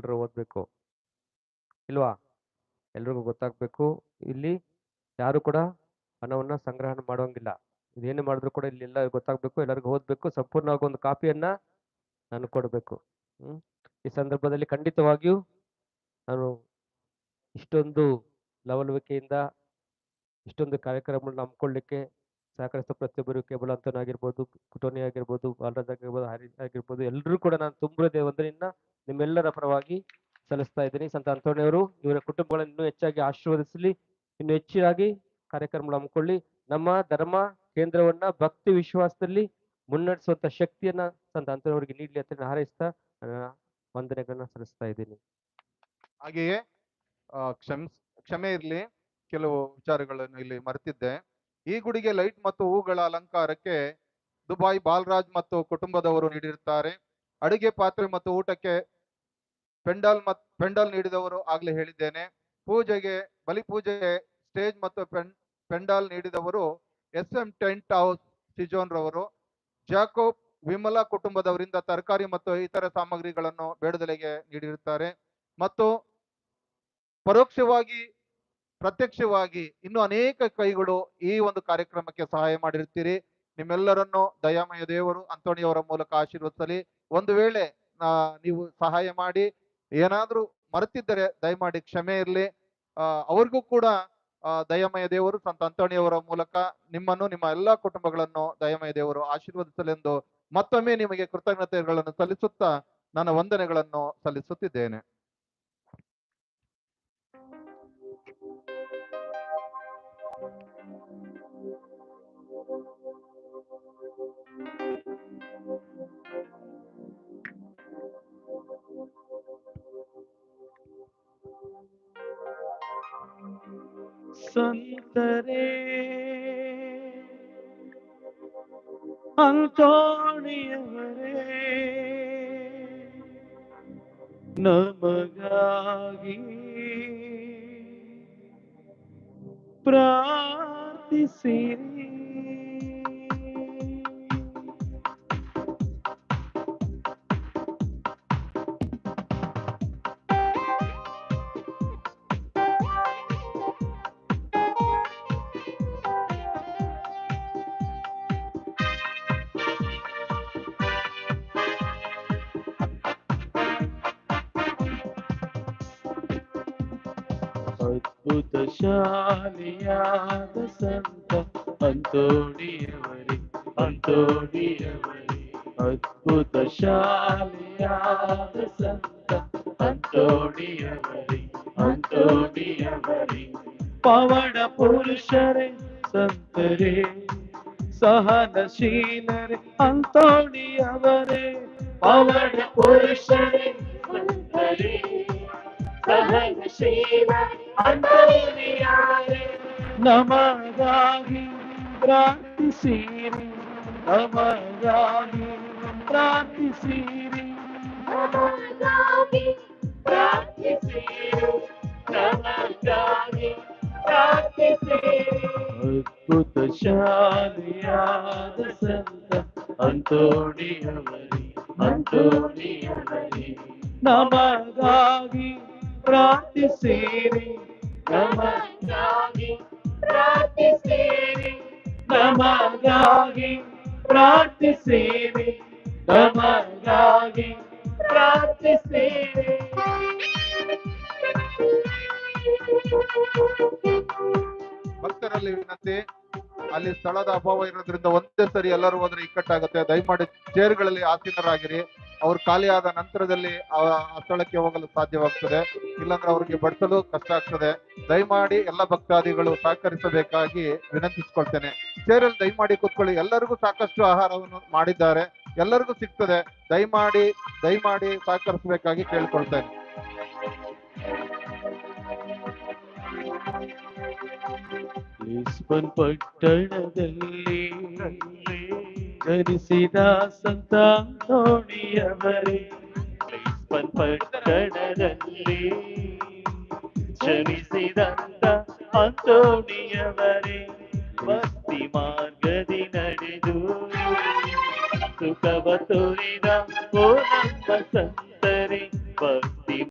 ಎಲ್ಲರೂ ಓದ್ಬೇಕು. ಇಲ್ವಾ? ಎಲ್ರಿಗೂ ಗೊತ್ತಾಗ್ಬೇಕು. ಇಲ್ಲಿ ಯಾರು ಕೂಡ ಹಣವನ್ನ ಸಂಗ್ರಹಣ ಮಾಡೋಂಗಿಲ್ಲ. ಇದೇನು ಮಾಡಿದ್ರು ಕೂಡ ಇಲ್ಲಿ ಎಲ್ಲ ಗೊತ್ತಾಗ್ಬೇಕು, ಎಲ್ಲರಿಗೂ ಓದ್ಬೇಕು. ಸಂಪೂರ್ಣವಾಗಿ ಒಂದು ಕಾಪಿಯನ್ನ ನಾನು ಕೊಡಬೇಕು. ಹ್ಮ್? ಈ ಸಂದರ್ಭದಲ್ಲಿ ಖಂಡಿತವಾಗಿಯೂ ನಾನು ಇಷ್ಟೊಂದು ಲವಲವಿಕೆಯಿಂದ ಇಷ್ಟೊಂದು ಕಾರ್ಯಕ್ರಮಗಳನ್ನ ಹಮ್ಮಿಕೊಳ್ಳಿಕ್ಕೆ ಸಹಕರಿಸಿದ ಪ್ರತಿಯೊಬ್ಬರು ಕೇಬಲ್ ಅಂತನಾಗಿರ್ಬೋದು ಕುಟೋನಿ ಆಗಿರ್ಬೋದು ಬಾಲರಾಜ್ ಆಗಿರ್ಬೋದು ಹರಿ ಆಗಿರ್ಬೋದು ಎಲ್ಲರೂ ಕೂಡ ನಾನು ತುಂಬ ವಂದನೆಯನ್ನ ನಿಮ್ಮೆಲ್ಲರ ಪರವಾಗಿ ಸಲ್ಲಿಸ್ತಾ ಇದ್ದೀನಿ. ಸಂತ ಅಂತೋಣಿಯವರು ಇವರ ಕುಟುಂಬಗಳನ್ನು ಇನ್ನೂ ಹೆಚ್ಚಾಗಿ ಆಶೀರ್ವದಿಸಲಿ, ಇನ್ನು ಹೆಚ್ಚಾಗಿ ಕಾರ್ಯಕ್ರಮಗಳು ಹಮ್ಮಿಕೊಳ್ಳಿ. ನಮ್ಮ ಧರ್ಮ ಕೇಂದ್ರವನ್ನ ಭಕ್ತಿ ವಿಶ್ವಾಸದಲ್ಲಿ ಮುನ್ನಡೆಸುವಂತ ಶಕ್ತಿಯನ್ನ ಸಂತ ಅಂತೋಣಿಯವರಿಗೆ ನೀಡಲಿ ಅಂತ ಹಾರೈಸ್ತಾ ವಂದನೆಗಳನ್ನ ಸಲ್ಲಿಸ್ತಾ ಇದ್ದೀನಿ. ಹಾಗೆಯೇ ಕ್ಷಮ್, ಕ್ಷಮೆ ಇರಲಿ, ಕೆಲವು ವಿಚಾರಗಳನ್ನು ಇಲ್ಲಿ ಮರೆತಿದ್ದೆ. ಈ ಗುಡಿಗೆ ಲೈಟ್ ಮತ್ತು ಹೂಗಳ ಅಲಂಕಾರಕ್ಕೆ ದುಬಾಯ್ ಬಾಲರಾಜ್ ಮತ್ತು ಕುಟುಂಬದವರು ನೀಡಿರುತ್ತಾರೆ. ಅಡುಗೆ ಪಾತ್ರೆ ಮತ್ತು ಊಟಕ್ಕೆ ಪೆಂಡಾಲ್ ಮತ್, ಪೆಂಡಾಲ್ ನೀಡಿದವರು ಆಗ್ಲೇ ಹೇಳಿದ್ದೇನೆ. ಪೂಜೆಗೆ ಬಲಿಪೂಜೆಗೆ ಸ್ಟೇಜ್ ಮತ್ತು ಪೆನ್ ಪೆಂಡಾಲ್ ನೀಡಿದವರು S M tent house Sijon ರವರು ಜಾಕೋಬ್ ವಿಮಲಾ ಕುಟುಂಬದವರಿಂದ ತರಕಾರಿ ಮತ್ತು ಇತರ ಸಾಮಗ್ರಿಗಳನ್ನು ಬೇಡದಲೆಗೆ ನೀಡಿರುತ್ತಾರೆ. ಮತ್ತು ಪರೋಕ್ಷವಾಗಿ, ಪ್ರತ್ಯಕ್ಷವಾಗಿ ಇನ್ನು ಅನೇಕ ಕೈಗಳು ಈ ಒಂದು ಕಾರ್ಯಕ್ರಮಕ್ಕೆ ಸಹಾಯ ಮಾಡಿರುತ್ತೀರಿ. ನಿಮ್ಮೆಲ್ಲರನ್ನು ದಯಾಮಯ ದೇವರು ಅಂತೋಣಿಯವರ ಮೂಲಕ ಆಶೀರ್ವದಿಸಲಿ. ಒಂದು ವೇಳೆ ನೀವು ಸಹಾಯ ಮಾಡಿ ಏನಾದ್ರೂ ಮರೆತಿದ್ದರೆ ದಯಮಾಡಿ ಕ್ಷಮೆ ಇರಲಿ. ಅವ್ರಿಗೂ ಕೂಡ ದಯಮಯ ದೇವರು ಸಂತ ಅಂತೋಣಿಯವರ ಮೂಲಕ ನಿಮ್ಮನ್ನು, ನಿಮ್ಮ ಎಲ್ಲಾ ಕುಟುಂಬಗಳನ್ನು ದಯಮಯ ದೇವರು ಆಶೀರ್ವದಿಸಲೆಂದು ಮತ್ತೊಮ್ಮೆ ನಿಮಗೆ ಕೃತಜ್ಞತೆಗಳನ್ನು ಸಲ್ಲಿಸುತ್ತಾ ನನ್ನ ವಂದನೆಗಳನ್ನು ಸಲ್ಲಿಸುತ್ತಿದ್ದೇನೆ. ಸಂತರೇ ಅಂತೋಣಿಯವರೇ ನಮಗಾಗಿ ಪ್ರಾರ್ಥಿಸಿರಿ. ಅದ್ಭುತ ಶಾಲೆಯಾದ ಸಂತ ಅಂತೋಣಿಯವರೇ ಅಂತೋಣಿಯವರೇ ಅದ್ಭುತ ಶಾಲೆಯಾದ ಸಂತ ಅಂತೋಣಿಯವರೇ ಅಂತೋಣಿಯವರೇ ಪವನ ಪುರುಷರೇ ಸಂತರೇ ಸಹನಶೀಲರೇ ಅಂತೋಣಿಯವರೇ ಪವನ ಪುರುಷರೇ ಸಂತರೇ ಸಹನಶೀಲ ಅಂತೋಣಿಯವರೇ ನಮಗಾಗಿ ಪ್ರಾರ್ಥಿಸಿರಿ ನಮಗಾಗಿ ಪ್ರಾರ್ಥಿಸಿರಿ ನಮಗಾಗಿ ಪ್ರಾರ್ಥಿಸಿರಿ ನಮಗಾಗಿ ಪ್ರಾರ್ಥಿಸಿರಿ ಅದ್ಭುತ ಶಾಲೆಯಾದ ಸಂತ ಅಂತೋಣಿಯವರೇ ಅಂತೋಣಿಯವರೇ ನಮಗಾಗಿ ಪ್ರಾರ್ಥಿಸಿರಿ. ನಮಗಾಗಿ ಪ್ರಾರ್ಥಿಸಿರಿ. ನಮಗಾಗಿ ಪ್ರಾರ್ಥಿಸಿರಿ. ನಮಗಾಗಿ ಪ್ರಾರ್ಥಿಸಿರಿ. ಭಕ್ತರಲ್ಲಿ ವಿನಂತಿ, ಅಲ್ಲಿ ಸ್ಥಳದ ಅಭಾವ ಇರೋದ್ರಿಂದ ಒಂದೇ ಸರಿ ಎಲ್ಲರೂ ಹೋದ್ರೆ ಇಕ್ಕಟ್ಟಾಗುತ್ತೆ. ದಯಮಾಡಿ ಚೇರ್ಗಳಲ್ಲಿ ಆಸೀನರಾಗಿರಿ. ಅವ್ರು ಖಾಲಿಯಾದ ನಂತರದಲ್ಲಿ ಆ ಸ್ಥಳಕ್ಕೆ ಹೋಗಲು ಸಾಧ್ಯವಾಗ್ತದೆ. ಇಲ್ಲಾಂದ್ರೆ ಅವ್ರಿಗೆ ಬಡಿಸಲು ಕಷ್ಟ ಆಗ್ತದೆ. ದಯಮಾಡಿ ಎಲ್ಲ ಭಕ್ತಾದಿಗಳು ಸಹಕರಿಸಬೇಕಾಗಿ ವಿನಂತಿಸ್ಕೊಳ್ತೇನೆ. ಸೇರಲ್ಲಿ ದಯಮಾಡಿ ಕೂತ್ಕೊಳ್ಳಿ. ಎಲ್ಲರಿಗೂ ಸಾಕಷ್ಟು ಆಹಾರವನ್ನು ಮಾಡಿದ್ದಾರೆ. ಎಲ್ಲರಿಗೂ ಸಿಗ್ತದೆ. ದಯಮಾಡಿ ದಯಮಾಡಿ ಸಹಕರಿಸಬೇಕಾಗಿ ಕೇಳ್ಕೊಳ್ತೇನೆ. ಕರಿಸಿದಾಸಂತಾಂ ತೋಣಿಯವರೇ ಪಟ್ಟಣದಲ್ಲಿ ಕ್ಷಮಿಸಿದಂತ ಅಂತೋಣಿಯವರೇ ಭಕ್ತಿ ಮಾರ್ಗದಿ ನಡೆದು ಸುಖವ ತೋರಿದ ಓ ನಮ್ಮ ಸಂತ